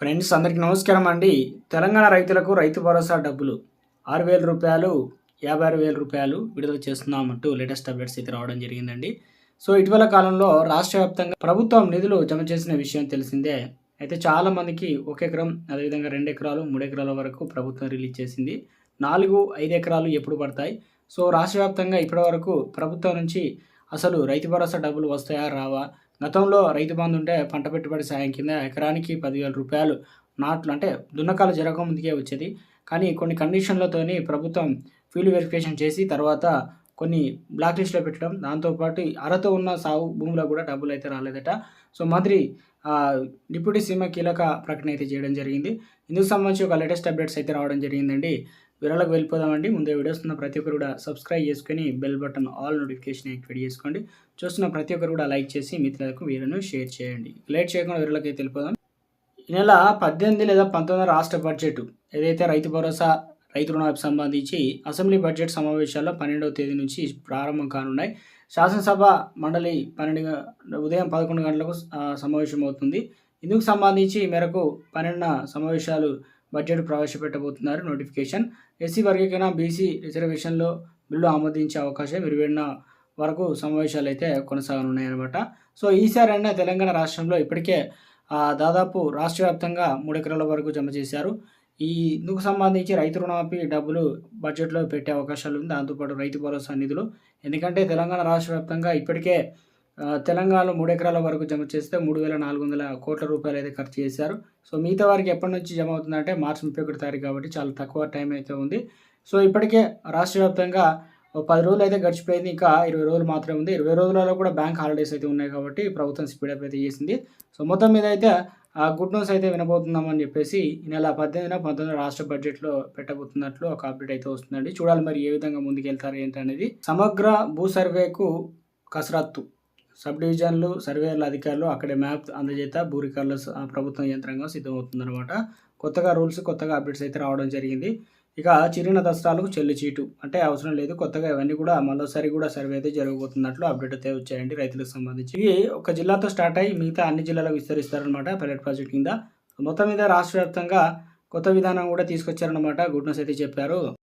Friends అందరికీ నమస్కారం అండి. తెలంగాణ రైతులకు రైతు భరోసా డబ్బులు ఆరు వేల రూపాయలు యాభై ఆరు వేల రూపాయలు విడుదల చేస్తున్నామంటూ లేటెస్ట్ అప్డేట్స్ అయితే రావడం జరిగిందండి. సో ఇటీవల కాలంలో రాష్ట్ర వ్యాప్తంగా ప్రభుత్వం నిధులు జమ చేసిన విషయం తెలిసిందే. అయితే చాలా మందికి ఒక ఎకరం అదేవిధంగా రెండు ఎకరాలు మూడు ఎకరాల వరకు ప్రభుత్వం రిలీజ్ చేసింది. నాలుగు ఐదు ఎకరాలు ఎప్పుడు పడతాయి? సో రాష్ట్ర వ్యాప్తంగా ఇప్పటి వరకు ప్రభుత్వం నుంచి అసలు రైతు భరోసా డబ్బులు వస్తాయా రావా? గతంలో రైతు బంధు ఉంటే పంట పెట్టుబడి సాయం కింద ఎకరానికి పదివేల రూపాయలు నాట్లు అంటే దున్నకాలు జరగక ముందుకే వచ్చేది. కానీ కొన్ని కండిషన్లతోని ప్రభుత్వం ఫీల్డ్ వెరిఫికేషన్ చేసి తర్వాత కొన్ని బ్లాక్ లిస్ట్లో పెట్టడం దాంతోపాటు అరతో ఉన్న సాగు భూములకు కూడా డబ్బులు అయితే రాలేదట. సో మంత్రి డిప్యూటీ సీమ కీలక ప్రకటన అయితే చేయడం జరిగింది. ఇందుకు సంబంధించి ఒక లేటెస్ట్ అప్డేట్స్ అయితే రావడం జరిగిందండి. వివరాలకు వెళ్ళిపోదామండి. ముందే వీడియోస్ ఉన్న ప్రతి ఒక్కరు కూడా సబ్స్క్రైబ్ చేసుకొని bell button all notification activate చేసుకోండి. చూస్తున్న ప్రతి ఒక్కరు కూడా లైక్ చేసి మిత్రులకు వీడియోను షేర్ చేయండి. లేట్ చేయకుండా వివరాలకు అయితే వెళ్ళిపోదాం. ఈ నెల పద్దెనిమిది లేదా పంతొమ్మిది రాష్ట్ర బడ్జెట్ ఏదైతే రైతు భరోసా రైతు రుణాలకు సంబంధించి అసెంబ్లీ బడ్జెట్ సమావేశాల్లో పన్నెండవ తేదీ నుంచి ప్రారంభం కానున్నాయి. శాసనసభ మండలి పన్నెండు ఉదయం పదకొండు గంటలకు సమావేశం అవుతుంది ఇందుకు సంబంధించి మేరకు పన్నెండున సమావేశాలు బడ్జెట్ ప్రవేశపెట్టబోతున్నారు. నోటిఫికేషన్. ఎస్సీ వర్గీకరణ బీసీ రిజర్వేషన్లో బిల్లు ఆమోదించే అవకాశం ఇరవైన వరకు సమావేశాలు అయితే కొనసాగనున్నాయన్నమాట. సో ఈసారి అయినా తెలంగాణ రాష్ట్రంలో ఇప్పటికే దాదాపు రాష్ట్ర వ్యాప్తంగా మూడు ఎకరాల వరకు జమ చేశారు. ఈ ఇందుకు సంబంధించి రైతు రుణమాఫీ డబ్బులు బడ్జెట్లో పెట్టే అవకాశాలు ఉంది దాంతోపాటు రైతు భరోసా నిధులు. ఎందుకంటే తెలంగాణ రాష్ట్ర వ్యాప్తంగా ఇప్పటికే తెలంగాణలో మూడు ఎకరాల వరకు జమ చేస్తే మూడు వేల నాలుగు వందల కోట్ల రూపాయలు అయితే ఖర్చు చేశారు. సో మిగతా వారికి ఎప్పటి నుంచి జమ అవుతుందంటే మార్చి ముప్పై ఒకటి తారీఖు కాబట్టి చాలా తక్కువ టైం అయితే ఉంది. సో ఇప్పటికే రాష్ట్ర వ్యాప్తంగా పది రోజులు అయితే గడిచిపోయింది. ఇంకా ఇరవై రోజులు మాత్రమే ఉంది. ఇరవై రోజులలో కూడా బ్యాంక్ హాలిడేస్ అయితే ఉన్నాయి కాబట్టి ప్రభుత్వం స్పీడప్ అయితే చేసింది. సో మొత్తం మీద అయితే ఆ గుడ్ న్యూస్ అయితే వినబోతున్నామని చెప్పేసి ఈ నెల పద్దెనిమిదిన పంతొమ్మిది రాష్ట్ర బడ్జెట్లో పెట్టబోతున్నట్లు ఒక అప్డేట్ అయితే వస్తుందండి. చూడాలి మరి ఏ విధంగా ముందుకెళ్తారు ఏంటనేది. సమగ్ర భూ సర్వేకు కసరత్తు. సబ్ డివిజన్లు సర్వేల అధికారులు అక్కడే మ్యాప్ అందజేత భూ రికార్డుల స- ప్రభుత్వం యంత్రాంగం సిద్ధమవుతుందన్నమాట. కొత్తగా రూల్స్ కొత్తగా అప్డేట్స్ అయితే రావడం జరిగింది. ఇక చిరిన దసరాలకు చెల్లి చీటు. అంటే అవసరం లేదు కొత్తగా ఇవన్నీ కూడా మరోసారి కూడా సర్వే అయితే జరగబోతున్నట్లు అప్డేట్ అయితే వచ్చాయండి రైతులకు సంబంధించి. ఇవి ఒక జిల్లాతో స్టార్ట్ అయ్యి మిగతా అన్ని జిల్లాలకు విస్తరిస్తారనమాట పైలట్ ప్రాజెక్ట్ కింద. మొత్తం మీద రాష్ట్ర వ్యాప్తంగా కొత్త విధానం కూడా తీసుకొచ్చారనమాట గుడ్నెస్ అయితే చెప్పారు.